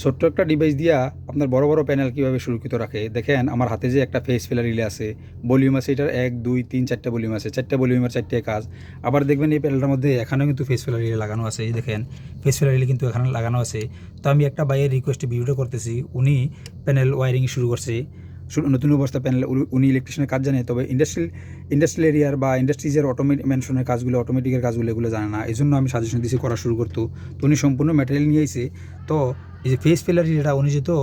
ছোট্ট একটা ডিভাইস দিয়া আপনার বড় বড় প্যানেল কীভাবে সুরক্ষিত রাখে? দেখেন, আমার হাতে যে একটা ফেস ফিলার রিলে আছে ভলিউম আছে এটার এক, দুই, তিন, চারটা ভলিউম আছে, চারটে ভলিউমের চারটে কাজ। আবার দেখবেন এই প্যানেলটার মধ্যে এখানেও কিন্তু ফেস ফিলার রিলে লাগানো আছে, এই দেখেন ফেস ফিলার রিলে কিন্তু এখানে লাগানো আছে। তো আমি একটা বাইয়ের রিকোয়েস্টে ভিডিওটা করতেছি, উনি প্যানেল ওয়ারিং শুরু করছে। নতুন অবস্থা প্যানেল উনি ইলেকট্রিশিয়ানের কাজ জানে, তবে ইন্ডাস্ট্রিয়াল ইন্ডাস্ট্রিয়াল এরিয়ার বা ইন্ডাস্ট্রিজের অটোমেট মেনশনের কাজগুলো অটোমেটিকের কাজগুলো এগুলো জানে না। এই জন্য আমি সাজেশন দিয়েছি করা শুরু করতো। তো উনি সম্পূর্ণ ম্যাটেরিয়াল নিয়ে এসে তো এই যে ফেস ফেলারি যেটা, উনি যেহেতু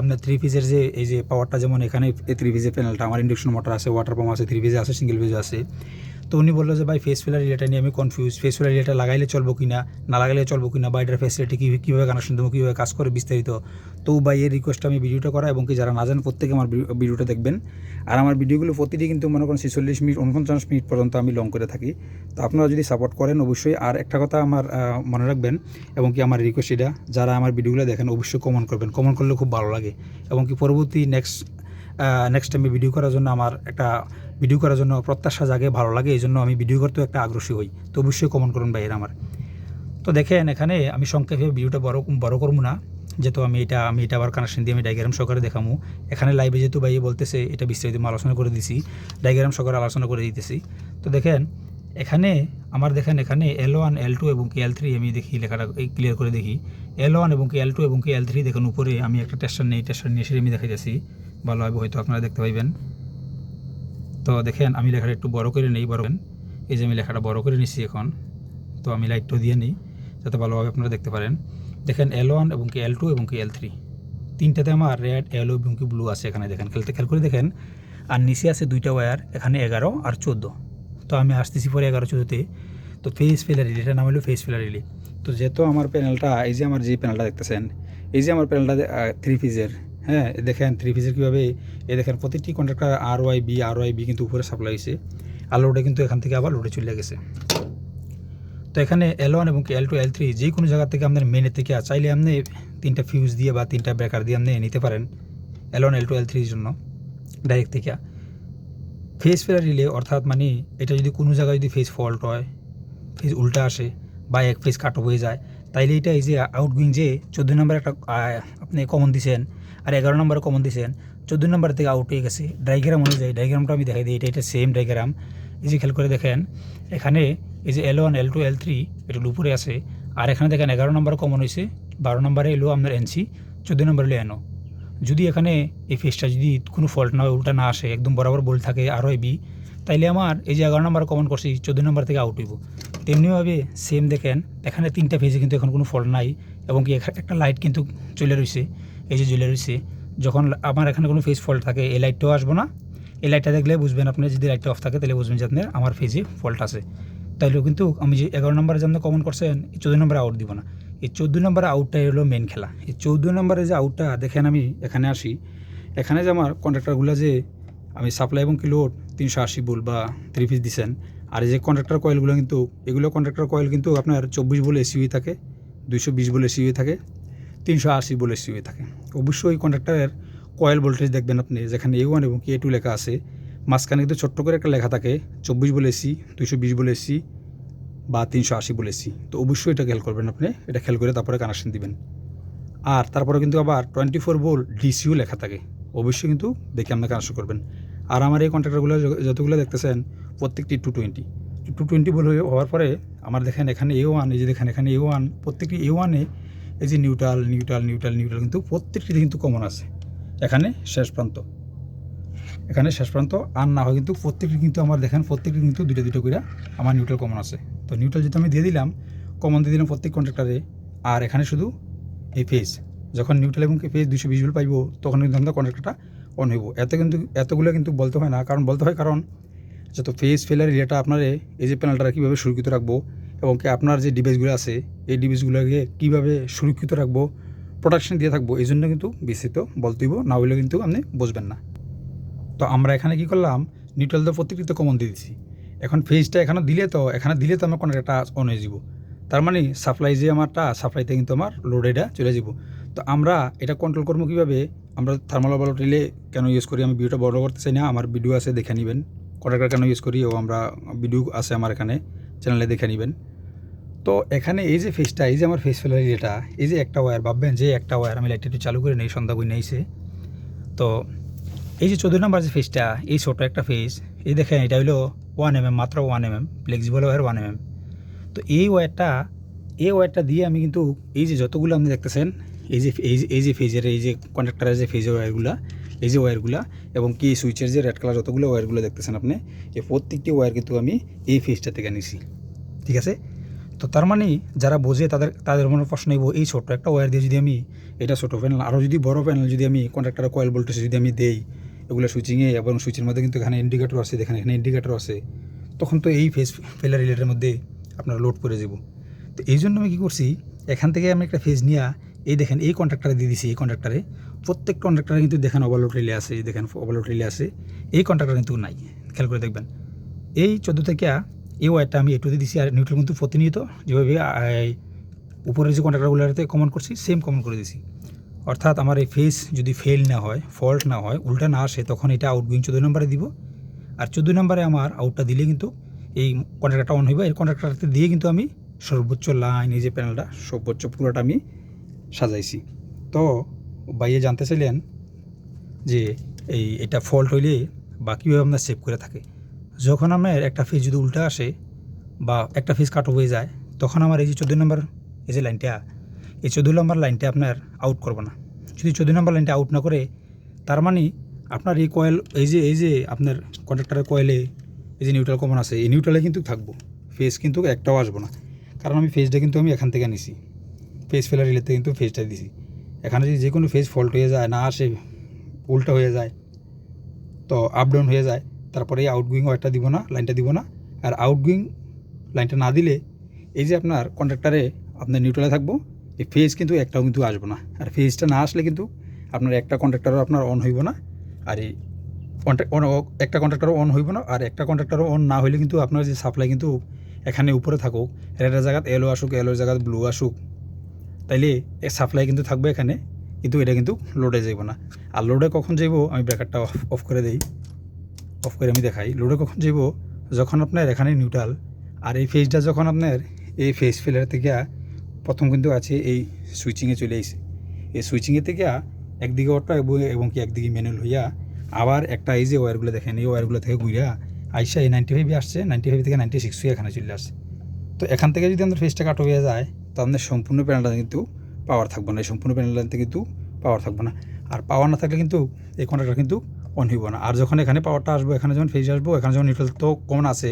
আপনার থ্রি ফিজের যে, এই যে পাওয়ারটা যেমন এখানে থ্রি ফিজের প্যানেলটা আমার ইন্ডাকশন মোটর আছে ওয়াটার পাম্প আছে থ্রি ফিজে আছে সিঙ্গেল ফিজে আছে। তো উনি বলল যে, ভাই ফেস ফেলার রিলেটা নিয়ে আমি কনফিউজ ফেস ফেলার রিলেটা লাগাইলে চলবো কি না না লাগাইলে চলবো কি না বা এটার ফেসিলিটি কী কীভাবে কানেকশন দেবো? কীভাবে কাজ করে বিস্তারিত। তো ভাই এর রিকোয়েস্ট আমি ভিডিওটা করা এবং কি যারা না জানেন, প্রত্যেকে আমার ভিডিওটা দেখবেন। আর আমার ভিডিওগুলো প্রতিটি কিন্তু মনে করেন ছেচল্লিশ মিনিট, উনপঞ্চাশ মিনিট পর্যন্ত আমি লং করে থাকি। তো আপনারা যদি সাপোর্ট করেন, অবশ্যই। আর একটা কথা আমার মনে রাখবেন এবং কি আমার রিকোয়েস্ট এটা, যারা আমার ভিডিওগুলো দেখেন, অবশ্যই কমেন্ট করবেন। কমেন্ট করলে খুব ভালো লাগে। এবং কি পরবর্তী নেক্সট নেক্সট টাইমে ভিডিও করার জন্য আমার একটা ভিডিও করার জন্য প্রত্যাশা জাগে, ভালো লাগে, এই জন্য আমি ভিডিও করতেও একটা আগ্রহী হই। তো অবশ্যই কমেন্ট করুন ভাইয়ের আমার। তো দেখেন, এখানে আমি সংক্ষেপে ভিডিওটা বড় বড় করব না। যেহেতু আমি এটা আমি এটা আবার কানেকশন দিয়ে আমি ডায়াগ্রাম সহকারে দেখামু। এখানে লাইভে যেহেতু ভাইয়ে বলতেছে, এটা বিস্তারিত আমি আলোচনা করে দিছি। ডায়াগ্রাম সহকারে আলোচনা করে দিতেছি। তো দেখেন, এখানে আমার দেখেন, এখানে এল ওয়ান এল টু এবং কি এল থ্রি আমি দেখি, লেখাটা ক্লিয়ার করে দেখি। এল ওয়ান এবং কি এল টু এবং কি এল থ্রি দেখেন, উপরে আমি একটা টেস্টার নেই টেস্টার নিয়ে সেটা আমি দেখাইতেছি। ভালোভাবে হয়তো আপনারা দেখতে পাইবেন। তো দেখেন, আমি লেখাটা একটু বড় করে নেই বড় এই যে আমি লেখাটা বড় করে নিচ্ছি এখন, তো আমি লাইটটা দিয়ে নিই, যাতে ভালোভাবে আপনারা দেখতে পারেন। দেখেন এল ওয়ান এবং কি এল টু এবং কি এল থ্রি তিনটাতে আমার রেড এলো এবং কি ব্লু আছে এখানে, দেখেন। খেলতে, খেয়াল করে দেখেন, আর নিচে আছে দুইটা ওয়্যার এখানে এগারো আর চোদ্দ। তো আমি আসতেছি পরে এগারো চোদ্দোতে। তো ফেস ফেলার রিলি এটার নাম হলো ফেস ফেলার রিলি তো যেহেতু আমার প্যানেলটা এই যে আমার যে প্যানেলটা দেখতেছেন, এই যে আমার প্যানেলটা থ্রি পিসের হ্যাঁ দেখেন থ্রি পিসের কীভাবে, এ দেখেন, প্রতিটি contractor R Y B R Y B কিন্তু উপরে সাপ্লাই হয়েছে। আর লোডে কিন্তু এখান থেকে আবার লোডে চলে গেছে। তো এখানে এল ওয়ান এবং এল টু এল থ্রি যে কোনো জায়গা থেকে আপনার মেনের থেকে চাইলে আপনি তিনটা ফিউজ দিয়ে বা তিনটা ব্রেকার দিয়ে আপনি নিতে পারেন এল ওয়ান এল টু এল থ্রির জন্য ডাইরেক্ট থেকে। ফেস ফেলার রিলে অর্থাৎ মানে এটা যদি কোনো জায়গায় যদি ফেস ফল্ট হয় ফেস উল্টা আসে বা এক ফেস কাট হয়ে যায়, তাইলে এটা এই যে আউটগোয়িং যে চোদ্দ নম্বর একটা আপনি কমন দিছেন আর এগারো নম্বরে কমন দিছেন। চোদ্দ নম্বর থেকে আউট হয়ে গেছে। ডায়াগ্রাম অনুযায়ী ডায়াগ্রামটা আমি দেখাই দিই, এটা এটা সেম ডায়াগ্রাম এই যে খেয়াল করে দেখেন, এখানে এই যে L one L two L three এটা উপরে আছে। আর এখানে দেখেন এগারো নম্বর কমন হয়েছে, বারো নম্বরে এলো আপনার এনসি চোদ্দ নম্বর এলো এনো যদি এখানে এই ফেসটা যদি কোনো ফল্ট না হয়, উল্টা না আসে, একদম বরাবর বল থাকে আরও বি তাইলে আমার এই যে এগারো নম্বর কমন করছি, চোদ্দ নম্বর থেকে আউট হইব। তেমনিভাবে সেম দেখেন, এখানে তিনটা ফেজে কিন্তু এখন কোনো ফল্ট নাই, এবং কি একটা লাইট কিন্তু চলে রয়েছে এই যে জ্বলে যখন আমার এখানে কোনো ফেজ ফল্ট থাকে, এই লাইটটাও আসব না। এই লাইটটা দেখলে বুঝবেন আপনি, যদি লাইটটা অফ থাকে, তাহলে বুঝবেন যে আপনার, আমার ফেজে ফল্ট আছে। তাইলেও কিন্তু আমি যে এগারো নম্বরে যে আপনি কমন করছেন, এই চোদ্দ নম্বরে আউট দিব না। এই চোদ্দ নম্বরে আউটটাই হলো মেন খেলা। এই চোদ্দ নম্বরে যে আউটটা দেখেন আমি এখানে আসি। এখানে যে আমার কন্ট্রাক্টারগুলো যে, আমি সাপ্লাই এবং কিলোড তিনশো আশি বুল বা থ্রি পিস দিছেন। আর যে কন্ট্রাক্টর কয়েলগুলো কিন্তু, এগুলো কন্ট্রাক্টর কয়েল কিন্তু আপনার চব্বিশ বলে এসি হয়ে থাকে, দুইশো বিশ বলে এসি হয়ে থাকে। তিনশো আশি বলে হয়ে থাকে। অবশ্যই ওই কন্ডাক্টারের কয়েল ভোল্টেজ দেখবেন আপনি, যেখানে এ ওয়ান এবং কে টু লেখা আছে। মাঝখানে কিন্তু ছোট্ট করে একটা লেখা থাকে, চব্বিশ বলে এসি দুইশো বিশ বলে এসি বা তিনশো আশি বলে এসি তো অবশ্যই এটা খেয়াল করবেন আপনি, এটা খেয়াল করে তারপরে কানেকশন দিবেন। আর তারপরে কিন্তু আবার টোয়েন্টি ফোর বোল ডিসিও লেখা থাকে, অবশ্যই কিন্তু দেখে আপনি কানেকশন করবেন। আর আমার এই কন্ট্রাক্টরগুলো যতগুলো দেখতেছেন, প্রত্যেকটি টু টোয়েন্টি টু টোয়েন্টি বল হওয়ার পরে আমার দেখেন এখানে এ ওয়ান এই যে দেখেন এখানে এ ওয়ান প্রত্যেকটি এ ওয়ানে এই যে নিউট্রাল নিউট্রাল নিউট্রাল নিউট্রাল কিন্তু প্রত্যেকটিতে কিন্তু কমন আছে। এখানে শেষ প্রান্ত। এখানে শেষ প্রান্ত, আর না হয় কিন্তু প্রত্যেকটি কিন্তু আমার দেখেন, প্রত্যেকটি কিন্তু দুটো দুটো করে আমার নিউট্রাল কমন আছে। তো নিউট্রাল যেহেতু আমি দিয়ে দিলাম কমন দিয়ে দিলাম প্রত্যেক কন্ট্রাক্টারে আর এখানে শুধু এই ফেজ যখন নিউট্রাল এবং ফেজ দুশো বিশ বিল পাইব, তখন কিন্তু আমাদের কন্ট্রাক্টরটা অন হইব। এত কিন্তু, এতগুলো কিন্তু বলতে হয় না, কারণ বলতে হয় কারণ, যত ফেজ ফেলার রিলেটা আপনার এই যে প্যানেলটা কীভাবে সুরক্ষিত রাখব এবং কি আপনার যে ডিভাইসগুলো আছে, এই ডিভাইসগুলোকে কীভাবে সুরক্ষিত রাখব প্রোটেকশন দিয়ে থাকব, এই জন্য কিন্তু বিস্তৃত বলতেইব না হলে কিন্তু আপনি বুঝবেন না। তো আমরা এখানে কি করলাম নিউট্রাল তো প্রত্যেকটিতে কমন দিয়ে দিচ্ছি এখন ফেজটা এখানে দিলে তো, এখানে দিলে তো আমার কোনো একটা অন হয়ে যাব তার মানে সাপ্লাই যে আমারটা সাপ্লাইতে কিন্তু আমার লোড এটা চলে যাব তো আমরা এটা কন্ট্রোল করব কীভাবে, আমরা থার্মাল বাল্ব রিলে কেন ইউজ করি, আমি ভিডিওটা বড় করতে চাই না, আমার ভিডিও আছে দেখে নেবেন। কন্ট্রাক্টর কেন ইউজ করি, ও আমরা ভিডিও আছে আমার এখানে। চ্যানেলে দেখে নেবেন। তো এখানে এই যে ফেসটা এই যে আমার ফেস ফেলার এটা, এই যে একটা ওয়্যার ভাববেন যে একটা ওয়্যার আমি লাইটটা একটু চালু করে নেই, সন্ধ্যা বই নেইছে। তো এই যে চোদ্দ নম্বর যে ফেসটা এই ছোটো একটা ফেস এই দেখেন, এটা হলো ওয়ান এম এম মাত্র one M M flexible wire one M M তো এই ওয়্যারটা এই ওয়্যারটা দিয়ে আমি কিন্তু এই যে যতগুলো আপনি দেখতেছেন, এই যে এই যে এই যে ফেজের এই যে কন্ডাক্টারের যে ফেজের ওয়্যারগুলো এই যে ওয়্যারগুলো এবং কি সুইচের যে রেড কালার যতগুলো ওয়্যারগুলো দেখতেছেন আপনি, এই প্রত্যেকটি ওয়্যার কিন্তু আমি এই ফেজটা থেকে নিছি। ঠিক আছে? তো তার মানে যারা বোঝে তাদের তাদের মনে প্রশ্ন নেব এই ছোট্ট একটা ওয়্যার দিয়ে যদি আমি এটা ছোটো প্যানেল আরও যদি বড় প্যানেল যদি আমি কন্ডাক্টার কয়েল ভোল্টেজ যদি আমি দেই, এগুলো সুইচিংয়ে এবং সুইচের মধ্যে কিন্তু এখানে ইন্ডিকেটর আছে, দেখেন এখানে ইন্ডিকেটর আছে, তখন তো এই ফেস ফেলার রিলেটের মধ্যে আপনার লোড করে যাব তো এই জন্য আমি কী করছি, এখান থেকে আমি একটা ফেজ নিয়ে, এই দেখেন, এই কন্ট্রাক্টারে দিয়ে দিছি, এই কন্ট্রাক্টারে প্রত্যেক কন্ট্রাক্টারে কিন্তু দেখেন ওভারলোড রিলে আছে, দেখেন ওভারলোড রিলে আছে, এই কন্ট্রাক্টার কিন্তু নাই, খেয়াল করে দেখবেন। এই চোদ্দ থেকে এই ওয়ারটা আমি এটুতে দিছি আর নিউট্রাল কিন্তু প্রতিনিয়ত যেভাবে উপরের যে কন্ট্রাক্টারগুলোতে কমন করছি সেম কমন করে দিছি। অর্থাৎ আমার এই ফেস যদি ফেল না হয় ফল্ট না হয়, উল্টা না আসে, তখন এটা আউটগোয়িং চোদ্দ নম্বরে দিব। আর চোদ্দ নম্বরে আমার আউটটা দিলে কিন্তু এই কন্ট্রাক্টারটা অন হইবে। এই কন্ট্রাক্টারতে দিয়ে কিন্তু আমি সর্বোচ্চ লাইন এই যে প্যানেলটা সর্বোচ্চ পুরোটা আমি সাজাইছি। তো বাইরে জানতে চাইলেন যে এই, এটা ফল্ট হইলে বা কীভাবে আপনার সেভ করে থাকে। যখন আমার একটা ফেজ যদি উল্টা আসে বা একটা ফেজ কাট হয়ে যায়, তখন আমার এই যে চোদ্দ নম্বর, এই যে লাইনটা, এই চোদ্দ নম্বর লাইনটা আপনার আউট করবে না। যদি চোদ্দ নম্বর লাইনটা আউট না করে, তার মানে আপনার এই কয়েল এই যে এই যে আপনার কন্ট্রাক্টারের কয়েলে এই যে নিউট্রাল কমন আছে, এই নিউট্রালে কিন্তু থাকব। ফেজ কিন্তু একটাও আসব না। কারণ আমি ফেজটা কিন্তু আমি এখান থেকে নিছি ফেজ ফেলার রিলেতে কিন্তু ফেজটা দিছি। এখানে যদি যে কোনো ফেজ ফল্ট হয়ে যায়, না আসে, উল্টা হয়ে যায়, তো আপ ডাউন হয়ে যায় তারপরে এই আউটগোয়িং ওয়ারটা দিব না লাইনটা দিব না। আর আউটগোয়িং লাইনটা না দিলে এই যে আপনার কন্ট্রাক্টারে আপনার নিউট্রালে থাকব, এই ফেজ কিন্তু একটাও কিন্তু আসব না। আর ফেজটা না আসলে কিন্তু আপনার একটা কন্ট্রাক্টারও আপনার অন হইব না। আর এই একটা কন্ট্রাক্টারও অন হইব না, আর একটা কন্ট্রাক্টারও অন না হইলে কিন্তু আপনার যে সাপ্লাই কিন্তু এখানে উপরে থাকুক। রেডের জায়গাত এলো আসুক এলোর জায়গাত ব্লু আসুক। তাইলে এ সাপ্লাই কিন্তু থাকবে এখানে, কিন্তু এটা কিন্তু লোডে যাইব না। আর লোডে কখন যাইব, আমি ব্রেকারটা অফ অফ করে দিই। অফ করে আমি দেখাই। লোডে কখন যাইব? যখন আপনার এখানে নিউট্রাল আর এই ফেজটা যখন আপনার এই ফেজ ফিলার থেকে প্রথম কিন্তু আছে এই সুইচিংয়ে চলে আইছে এই সুইচিংয়ে থেকে একদিকে অটো এবং কি একদিকে ম্যানুয়াল হইয়া আবার একটা এই যে ওয়্যারগুলো দেখেন, এই ওয়্যারগুলো থেকে ঘুরিয়া আইসা এই নাইনটি ফাইভে আসছে নাইনটি ফাইভ থেকে নাইনটি সিক্স এখানে চলে আসছে। তো এখান থেকে যদি আমাদের ফেসটা কাট হয়ে যায়, তো আপনার সম্পূর্ণ প্যানেলটা কিন্তু পাওয়ার থাকবে না। এই সম্পূর্ণ প্যানেলটাতে কিন্তু পাওয়ার থাকবে না। আর পাওয়ার না থাকলে কিন্তু এই কন্ট্রাক্টর কিন্তু অন হইব না। আর যখন এখানে পাওয়ারটা আসব, এখানে যখন ফেজ আসব, এখানে যখন নিউট্রাল তো কমন আছে,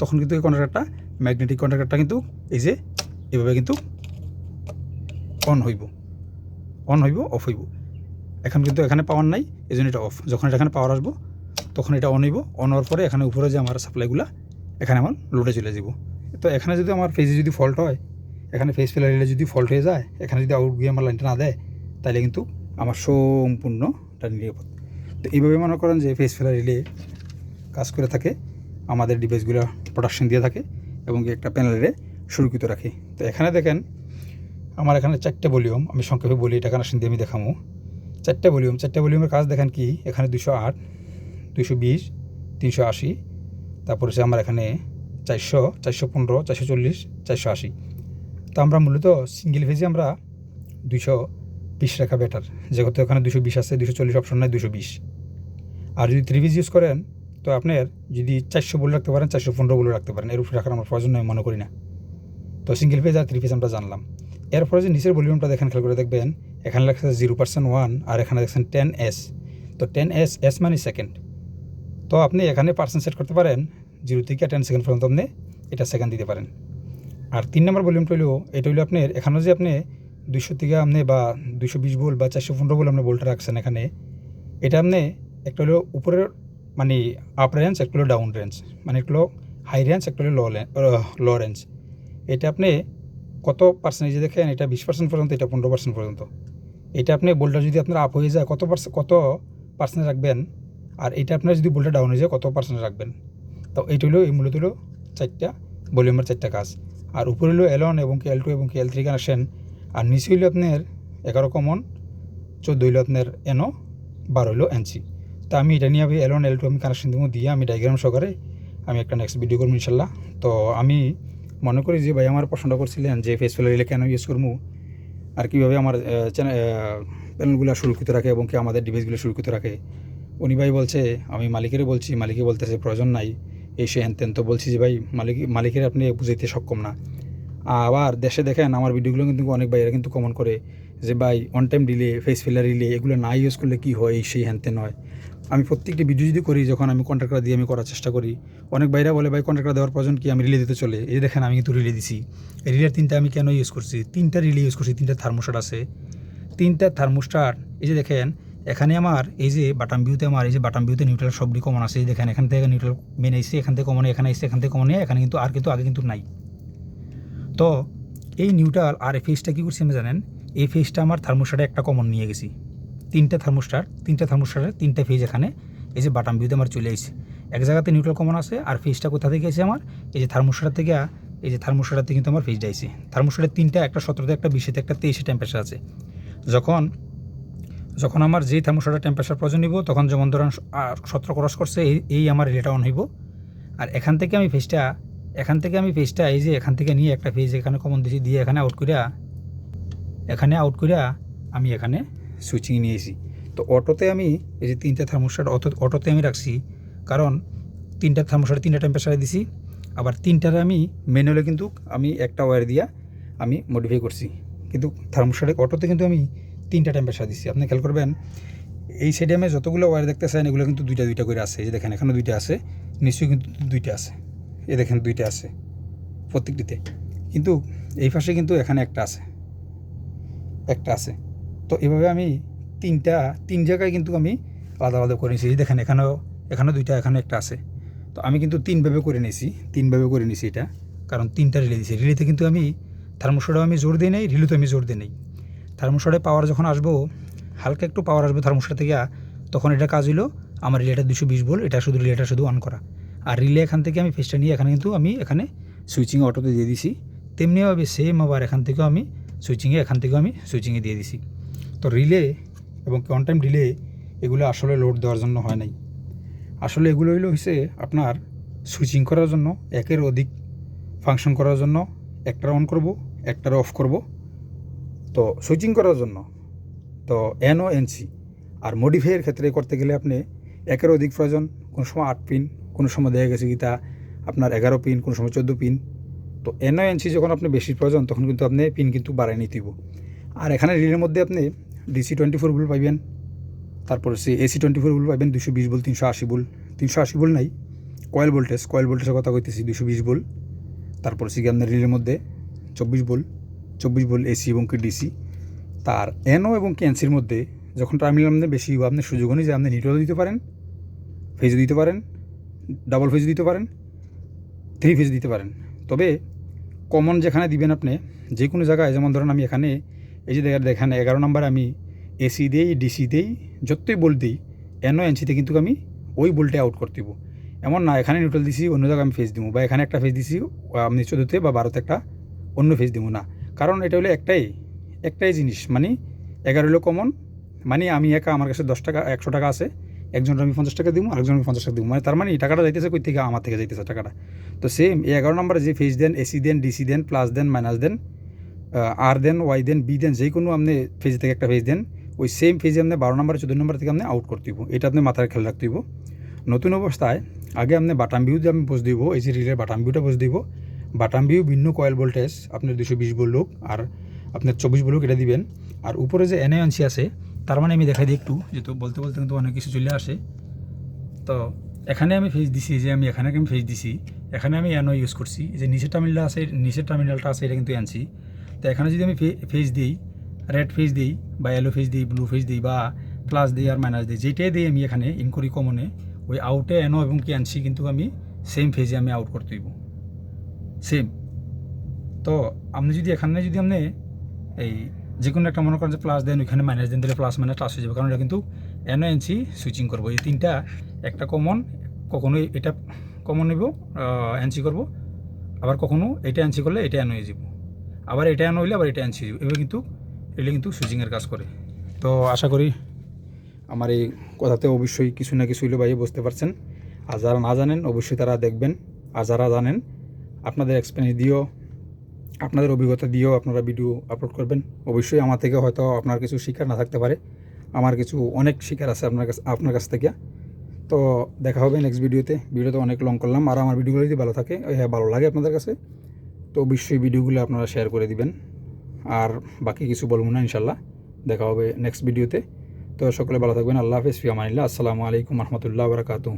তখন কিন্তু এই কন্ট্রাক্টরটা ম্যাগনেটিক কন্ট্রাক্টরটা কিন্তু এই যে এভাবে কিন্তু অন হইব। অন হইব অফ হইব। এখন কিন্তু এখানে পাওয়ার নাই এই জন্য এটা অফ যখন এটা এখানে পাওয়ার আসব, তখন এটা অন হইব। অন হওয়ার পরে এখানে উপরে যে আমার সাপ্লাইগুলা এখানে আমার লোডে চলে যাব তো এখানে যদি আমার ফেজে যদি ফল্ট হয়, এখানে ফেস ফেলারিলে যদি ফল্ট হয়ে যায়, এখানে যদি আউট গিয়ে আমার লাইনটা না দেয় তাহলে কিন্তু আমার সম্পূর্ণটা নিরাপদ তো এইভাবে মনে করেন যে ফেস ফেলার রিলে কাজ করে থাকে, আমাদের ডিভাইসগুলো প্রোডাকশন দিয়ে থাকে এবং একটা প্যানেলে সুরক্ষিত রাখে। তো এখানে দেখেন, আমার এখানে চারটে ভলিউম আমি সংক্ষেপে বলি, এটা কানেকশন দিয়ে আমি দেখামো। চারটে ভলিউম চারটে ভলিউমের কাজ দেখেন কি, এখানে দুশো আট দুশো বিশ, তিনশো আশি, তারপর হচ্ছে আমার এখানে চারশো চারশো পনেরো, চারশো চল্লিশ, চারশো আশি। তো আমরা মূলত সিঙ্গেল ফেজে আমরা দুশো বিশ রাখা বেটার যেহেতু এখানে দুশো বিশ আছে দুশো চল্লিশ অপশন নাই দুশো বিশ। আর যদি থ্রি পিস ইউজ করেন, তো আপনার যদি চারশো বলে রাখতে পারেন, চারশো পনেরো বলে রাখতে পারেন। এর উপরে রাখার আমার প্রয়োজন নয় মনে করি না। তো সিঙ্গেল পেজ আর থ্রি পিস আমরা জানলাম। এরপরে যে নিচের ভলিউমটা দেখেন, খেয়াল করে দেখবেন, এখানে লেখা আছে জিরো পার্সেন্ট ওয়ান আর এখানে দেখছেন টেন এস তো টেন এস এস মানে সেকেন্ড তো আপনি এখানে পার্সেন্ট সেট করতে পারেন জিরো থেকে টেন সেকেন্ড পর্যন্ত আপনি এটা সেকেন্ড দিতে পারেন। আর তিন নম্বর ভলিউমটা হইল, এটা হইল আপনার, এখানেও যে আপনি দুশো থেকে আপনি বা দুশো বিশ বোল বা চারশো পনেরো বোল আপনি বলটা রাখছেন এখানে, এটা আপনি একটা হলো উপরের মানে আপ রেঞ্জ একটা হলো ডাউন রেঞ্জ মানে একটা হলো হাই রেঞ্জ একটা হলো লো লো রেঞ্জ এটা আপনি কত পার্সেন্টেজ দেখেন? এটা বিশ পার্সেন্ট পর্যন্ত, এটা পনেরো পার্সেন্ট পর্যন্ত। এটা আপনি বোলটা যদি আপনার আপ হয়ে যায়, কত পার্সেন্ট কত পার্সেন্ট রাখবেন? আর এটা আপনার যদি বোলটা ডাউন হয়ে যায়, কত পার্সেন্ট রাখবেন? তো এইটা হলো, এই মূলত হলো চারটা ভলিউমের চারটা কাজ। আর উপরে হলো এল ওয়ান এবং কি এল টু এবং কি এল থ্রি কানেকশন আর নিচে হইল আপনার এগারো কমন চোদ্দ হইল আপনার এনও বারো হইল এনসি তা আমি এটা নিয়ে আমি এল ওয়ান এল টু আমি কানেকশন দিব, দিয়ে আমি ডায়াগ্রাম সহকারে আমি একটা নেক্সট ভিডিও করব ইনশাল্লাহ। তো আমি মনে করি যে ভাই আমার প্রশ্নটা করছিলেন যে ফেস রিলে কেন ইউজ করব? আর কীভাবে আমার প্যানেলগুলো সুরক্ষিত রাখে এবং কি আমাদের ডিভাইসগুলো সুরক্ষিত রাখে? উনি ভাই বলছে, আমি মালিকেরও বলছি মালিকে বলতেছে প্রয়োজন নাই। এই সে হ্যান। তো বলছি যে ভাই, মালিক, মালিকের আপনি বুঝাইতে সক্ষম না। আবার দেশে দেখেন আমার ভিডিওগুলো কিন্তু অনেক ভাইয়েরা কিন্তু কমন করে যে ভাই on time delay phase failure relay এগুলো না ইউজ করলে কী হয়? এই সেই হ্যান হয়। আমি প্রত্যেকটি ভিডিও যদি করি, যখন আমি কন্ট্রাক্টর দিয়ে আমি করার চেষ্টা করি, অনেক বাইরা বলে, ভাই কন্ট্রাক্টর দেওয়ার প্রয়োজন কি আমি রিলে দিতে চলে? এই দেখেন, আমি কিন্তু রিলে দিছি। এই রিলের তিনটা আমি কেন ইউজ করছি? তিনটা রিলে ইউজ করছি, তিনটা থার্মোস্টার আছে। তিনটা থার্মোস্টার এই যে দেখেন, এখানে আমার, এই যে বাটাম ভিউতে আমার, এই যে বাটাম ভিউতে নিউট্রাল সবটি কমন আছে। এই দেখেন, এখান থেকে নিউট্রাল মেন এসে এখান থেকে কমন এখানে এসে এখান থেকে কমন এখানে কিন্তু আর কিন্তু আগে কিন্তু নাই। তো, এই নিউট্রাল আর এই ফেসটা কী করছি আমি জানেন? এই ফেসটা আমার থার্মোস্টারে একটা কমন নিয়ে গেছি। তিনটা থার্মোস্টার, তিনটা থার্মোস্টারের তিনটা ফেজ এখানে। এই যে বাটাম ভিউতে আমার চলে এসেছে। এক জায়গাতে নিউট্রাল কমন আছে, আর ফেসটা কোথা থেকে এসে আমার? এই যে থার্মোস্টার থেকে, এই যে থার্মোস্টার থেকে কিন্তু আমার ফেসটা আইছে থার্মোস্টারের তিনটা, একটা সতেরোতে, একটা বিশেতে, একটা তেইশে টেম্পারেচার আছে। যখন যখন আমার যেই থার্মোস্টারের টেম্পারেচার প্রয়োজন নিব, তখন যেমন ধরেন সতেরো ক্রস করছে, এই এই আমার রিলেটা অন হইব। আর এখান থেকে আমি ফেসটা এখান থেকে আমি ফেসটা এই যে এখান থেকে নিয়ে একটা ফেজ এখানে কমন দিয়েছি দিয়ে এখানে আউট করিয়া এখানে আউট করিয়া আমি এখানে সুইচিং নিয়েছি তো অটোতে আমি এই যে তিনটা থার্মোস্টার অটো, অটোতে আমি রাখছি, কারণ তিনটা থার্মোস্টার তিনটা টেম্পারেচারে দিছি, আবার তিনটারে আমি ম্যানুয়ালে কিন্তু আমি একটা ওয়্যার দিয়া আমি মডিফাই করছি। কিন্তু থার্মোস্টারে অটোতে কিন্তু আমি তিনটা টেম্পারেচার দিছি। আপনি খেয়াল করবেন, এই সাইডে আমি যতগুলো ওয়্যার দেখতেছেন, এগুলো কিন্তু দুইটা দুইটা করে আছে। এই যে দেখেন, এখানে দুইটা আছে, নিশ্চয়ই কিন্তু দুইটা আছে। এই দেখেন, দুইটা আছে প্রত্যেকটিতে। কিন্তু এই পাশে কিন্তু এখানে একটা আছে একটা আছে। তো এভাবে আমি তিনটা, তিন জায়গায় কিন্তু আমি আলাদা আলাদা করে নিয়েছি। দেখেন, এখানেও এখানেও দুইটা এখানে একটা আছে। তো আমি কিন্তু তিনভাবে করে নিয়েছি, তিনভাবে করে নিয়েছি এটা। কারণ তিনটা রিলে দিয়েছি। রিলেতে কিন্তু আমি থার্মোস্টারেও আমি জোর দিই নেই রিলেতে আমি জোর দিই নেই। থার্মোস্টারে পাওয়ার যখন আসব, হালকা একটু পাওয়ার আসবে থার্মোস্টার থেকে, তখন এটা কাজ হলো আমার রিলেটা দুশো বিশ বল এটা শুধু রিলেটা শুধু অন করা। আর রিলে এখান থেকে আমি ফেসটা নিয়ে এখানে কিন্তু আমি এখানে সুইচিং অটোতে দিয়ে দিছি। তেমনিভাবে সেম আবার এখান থেকেও আমি সুইচিংয়ে এখান থেকেও আমি সুইচিংয়ে দিয়ে দিছি। তো রিলে এবং অন টাইম রিলে এগুলো আসলে লোড দেওয়ার জন্য হয় নাই। আসলে এগুলো হইল হচ্ছে আপনার সুইচিং করার জন্য, একের অধিক ফাংশন করার জন্য, একটার অন করব, একটার অফ করব। তো সুইচিং করার জন্য, তো এন ও এনসি আর মডিফাইয়ের ক্ষেত্রে করতে গেলে আপনি একের অধিক প্রয়োজন, কোনো সময় আট পিন কোনো সময় দেখা গেছে কি তা আপনার এগারো পিন কোনো সময় চোদ্দ পিন তো এন ও এনসি যখন আপনি বেশি প্রয়োজন, তখন কিন্তু আপনি পিন কিন্তু বাড়াই নিতে হইব। আর এখানে রিলের মধ্যে আপনি ডিসি টোয়েন্টি ফোর বুল পাইবেন, তারপরে সে এসি টোয়েন্টি ফোর বুল পাইবেন, দুশো বিশ বল, তিনশো আশি বুল। তিনশো আশি বুল নাই, কয়েল ভোল্টেজ, কয়েল ভোল্টেজের কথা কইতেছি, দুশো বিশ বল। তারপরে সে আপনার রিলের মধ্যে চব্বিশ বল চব্বিশ বল এসি এবং কি ডিসি তার এনও এবং ক্যান্সির মধ্যে যখন টার্মিনাল আপনি বেশি আপনি সুযোগ অনুযায়ী আপনি নিউট্রাল দিতে পারেন ফেজ দিতে পারেন ডাবল ফেজ দিতে পারেন থ্রি ফেজ দিতে পারেন। তবে কমন যেখানে দিবেন আপনি যে কোনো জায়গায়, যেমন ধরেন আমি এখানে এই যে দেখেন, এগারো নম্বর আমি এসি দেই ডিসি দেই যতই বল দিই এনও এনসিতে কিন্তু আমি ওই বলটা আউট করতে দিব। এমন না, এখানে নিউট্রাল দিছি, অন্য জায়গায় আমি ফেজ দিব বা এখানে একটা ফেজ দিছি আপনি চোদ্দোতে বা বারোতে একটা অন্য ফেজ দিব না। কারণ এটা হলো একটাই একটাই জিনিস মানে এগারো হলো কমন মানে আমি একা, আমার কাছে দশ টাকা, একশো টাকা আছে একজন আমি পঞ্চাশ টাকা দিব আরেকজন আমি পঞ্চাশ টাকা দিব মানে তার মানে এই টাকাটা যাইতেছে কই থেকে? আমার থেকে যাইতেছে টাকাটা। তো সেম এই এগারো নম্বরে যে ফেজ দেন এসি দেন ডিসি দেন প্লাস দেন মাইনাস দেন আর দেন ওয়াই দেন বি দেন, যে কোনো আপনি ফেজ থেকে একটা ফেজ দেন, ওই সেম ফেজে আপনি বারো নম্বর চোদ্দ নম্বর থেকে আপনি আউট করতে হইব। এটা আপনি মাথায় খেয়াল রাখতে হইব। নতুন অবস্থায় আগে আপনি বাটাম ভিউ দিয়ে আমি বস দিব, এই যে রিলের বাটাম ভিউটা বস দিব। বাটাম ভিউ ভিন্ন কয়েল ভোল্টেজ আপনার দুশো বিশ বল লোক আর আপনার চব্বিশ বলুক এটা দিবেন। আর উপরে যে এনএ আনসি আছে, তার মানে আমি দেখাই দিই একটু, যেহেতু বলতে বলতে কিন্তু অনেক কিছু চলে আসে। তো এখানে আমি ফেজ দিছি যে আমি এখানে আমি ফেজ দিছি, এখানে আমি এনও ইউজ করছি। যে নিচের টার্মিনালটা আছে, নিচের টার্মিনালটা আছে, এটা কিন্তু আনছি তো এখানে যদি আমি ফেজ দিই রেড ফেজ দিই বা ইয়েলো ফেজ দিই ব্লু ফেজ দিই বা প্লাস দিই আর মাইনাস দিই, যেটাই দিই আমি এখানে ইন করি কমনে ওই আউটে এনো এবং কি আনছি কিন্তু আমি সেম ফেজে আমি আউট করতে দিব সেম তো আপনি যদি এখানে যদি আপনি এই যে কোনো একটা মনে করেন যে প্লাস দেন, ওইখানে মাইনাস দেন, তাহলে প্লাস মাইনাস টাচ হয়ে যাবে। কারণ এটা কিন্তু এনও এনসি সুইচিং করব। এই তিনটা একটা কমন কখনো এটা কমন নেব এনসি করব। আবার কখনো এটা এনসি করলে এটা এন হয়ে যাব। আবার এটা এন হইলে আবার এটা যাব এভাবে কিন্তু এটা কিন্তু সুইচিংয়ের কাজ করে। তো আশা করি আমার এই কথাতে অবশ্যই কিছু না কিছু হইলে ভাই বুঝতে পারছেন। আর যারা না জানেন, অবশ্যই তারা দেখবেন। আর যারা জানেন, আপনাদের এক্সপিরিয়েন্স দিয়েও, আপনাদের অভিজ্ঞতা দিয়েও আপনারা ভিডিও আপলোড করবেন। অবশ্যই আমার থেকে হয়তো আপনার কিছু শিকার না থাকতে পারে। আমার কিছু অনেক শিকার আছে আপনার কাছে, আপনার কাছ থেকে। তো দেখা হবে নেক্সট ভিডিওতে ভিডিওতে অনেক লং করলাম। আর আমার ভিডিওগুলো যদি ভালো থাকে হ্যাঁ ভালো লাগে আপনাদের কাছে তো অবশ্যই ভিডিওগুলো আপনারা শেয়ার করে দিবেন। আর বাকি কিছু বলব না ইনশাল্লাহ দেখা হবে নেক্সট ভিডিওতে তো। সকলে ভালো থাকবেন। আল্লাহ হাফিজ। ফিয়ামানিল্লাহ আসসালামু আলাইকুম রহমতুল্লাহ বারকাতু